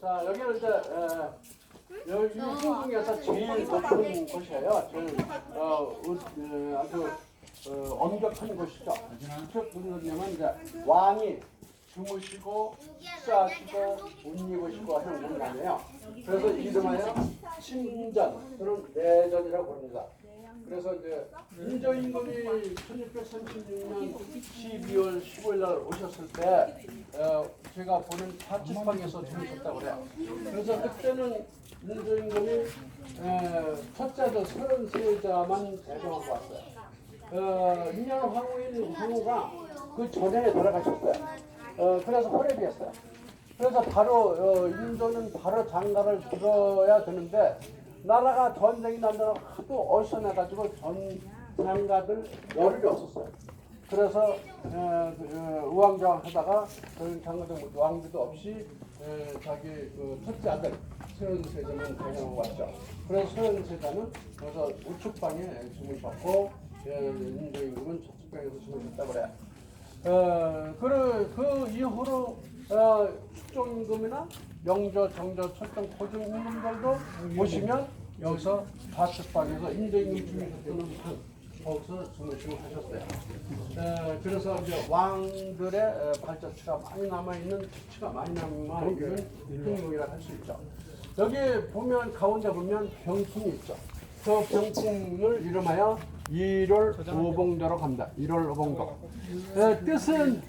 자 여기는 이제 에, 여기 중국에서 제일 높은 곳이에요. 제일 어, 우- 어, 아주 어, 엄격한 곳이죠. 그쪽 무슨 이제 왕이 주무시고 식사하시고 옷 입으시고 하는 공간이에요. 그래서 이름하여 신전 또는 내전이라고 부릅니다. 그래서 이제 인조임금이 1636년 12월 15일 날 오셨을 때 어, 제가 보는 자취방에서 주무셨다고 그래요. 그래서 그때는 인조임금이 에, 첫째도 33자만 대정하고 왔어요. 어, 인년 황후인 황후가 그 전에 돌아가셨어요. 어, 그래서 호랩이었어요. 그래서 바로 어, 인도는 바로 장가를 들어야 되는데 나라가 전쟁이 난다고 하도 어선해가지고 전 장가들 열흘이 없었어요. 그래서 어, 그, 어, 우왕좌왕 하다가 그 장가들 왕비도 없이 에, 자기 그 첫째 아들 서현세자는 대장하고 왔죠. 그래서 서현세자는 그래서 우측방에 주무셨고 예, 인도 임금은 저측방에서 주무셨다고 그래요. 어, 그, 그 이후로 어, 축종임금이나 명조, 정조, 철동, 고종 임금들도 보시면 여기서 좌측방에서 인도임금 주무셨던 방 거기서 주무시고 하셨어요. 어, 그래서 이제 왕들의 어, 발자취가 많이 남아있는 치가 많이 남아있는 행동이라 할 수 있죠. 여기 보면 가운데 보면 병풍이 있죠. 그 병풍을 이름하여 1월 오봉도로 갑니다. 1월 오봉도. 어, 뜻은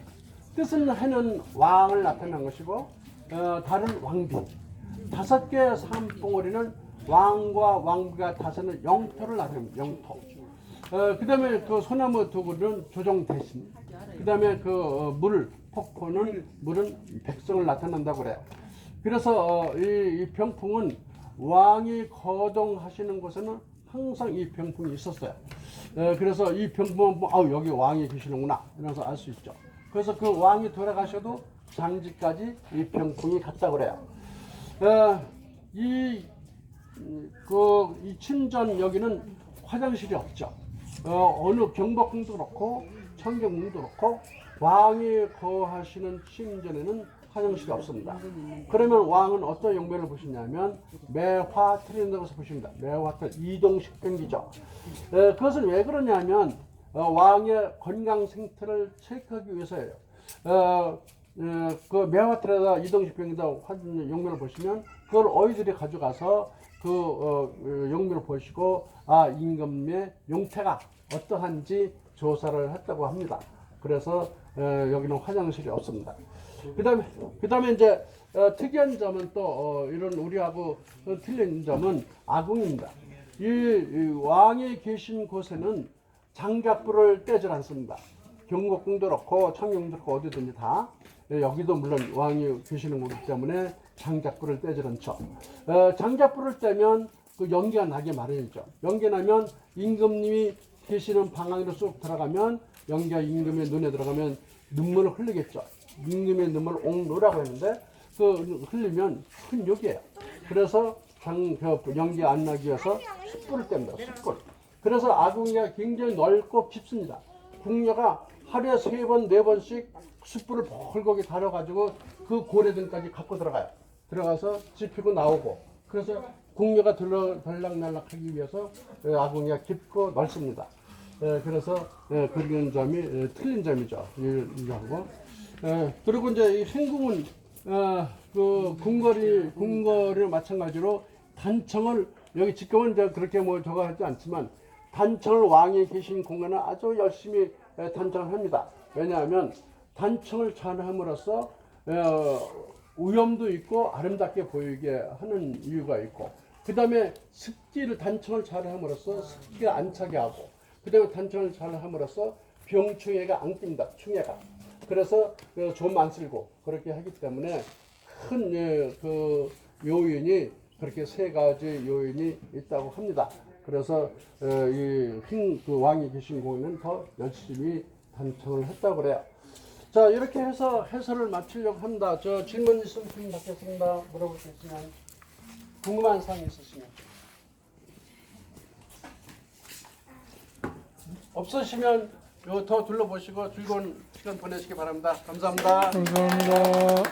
뜻은 해는 왕을 나타낸 것이고 어, 다른 왕비. 다섯 개의 산봉우리는 왕과 왕비가 다스리는 영토를 나타냅니다. 영토. 어, 그다음에 그 소나무 두 그루는 조정 대신. 그다음에 그 어, 물, 폭포는 물은 백성을 나타낸다고 그래요. 그래서 어, 이, 이 병풍은 왕이 거동하시는 곳에는 항상 이 병풍이 있었어요. 어, 그래서 이 병풍은 뭐, 아우 여기 왕이 계시는구나 이러면서 알 수 있죠. 그래서 그 왕이 돌아가셔도 장지까지 이 병풍이 갔다 그래요. 어, 이 그, 이 친전 여기는 화장실이 없죠. 어, 어느 경복궁도 그렇고 청경궁도 그렇고 왕이 거하시는 침전에는 화장실이 없습니다. 그러면 왕은 어떤 용변을 보시냐면 매화 트렌드에서 보십니다. 매화 틀 이동식 변기죠. 에, 그것은 왜 그러냐면 어, 왕의 건강 생태를 체크하기 위해서예요. 어, 어, 그 매화 틀에다 이동식 변기다 용변을 보시면 그걸 어이들이 가져가서 그 어, 어, 용변을 보시고 아 임금의 용태가 어떠한지 조사를 했다고 합니다. 그래서 어, 여기는 화장실이 없습니다. 그다음에 그다음에 이제 어, 특이한 점은 또 어, 이런 우리하고 어, 틀린 점은 아궁입니다. 이, 이 왕이 계신 곳에는 장작불을 떼질 않습니다. 경복궁도 그렇고 청경도 그렇고 어디든지 다 예, 여기도 물론 왕이 계시는 곳이기 때문에 장작불을 떼질 않죠. 어, 장작불을 떼면 그 연기가 나게 마련이죠. 연기 나면 임금님이 계시는 방 안으로 쑥 들어가면 연기가 임금의 눈에 들어가면 눈물을 흘리겠죠. 임금의 눈물을 옥노라고 했는데 그 흘리면 큰 욕이에요. 그래서 장, 그 연기 안 나기 위해서 숯불을 뗍니다. 숯불. 그래서 아궁이가 굉장히 넓고 깊습니다. 궁녀가 하루에 세 번, 네 번씩 숯불을 벌겋게 달아가지고 그 고래등까지 갖고 들어가요. 들어가서 지피고 나오고. 그래서 궁녀가 들러, 들락날락하기 위해서 에, 아궁이가 깊고 넓습니다. 에, 그래서 에, 그런 점이 에, 틀린 점이죠. 이- 이거하고. 에, 그리고 이제 이 행궁은 어, 그 궁궐이 궁궐이 마찬가지로 단청을 여기 지금은 이제 그렇게 뭐 저거 하지 않지만 단청을 왕이 계신 공간은 아주 열심히 에, 단청을 합니다. 왜냐하면 단청을 잘 함으로써 어, 위험도 있고 아름답게 보이게 하는 이유가 있고 그 다음에 습기를 단청을 잘 함으로써 습기가 안 차게 하고 그 다음에 단청을 잘 함으로써 병충해가 안 낀다 충해가 그래서 그좀안 쓸고 그렇게 하기 때문에 큰그 요인이 그렇게 세 가지 요인이 있다고 합니다. 그래서 어, 이흰그 왕이 계신 공에는 더 열심히 단청을 했다고 그래요. 자 이렇게 해서 해설을 마치려고 합니다. 저 질문 있으면 질문 받겠습니다. 물어볼 수 있으면 궁금한 사항 있으시면 없으시면 요 더 둘러보시고 즐거운 시간 보내시기 바랍니다. 감사합니다. 감사합니다.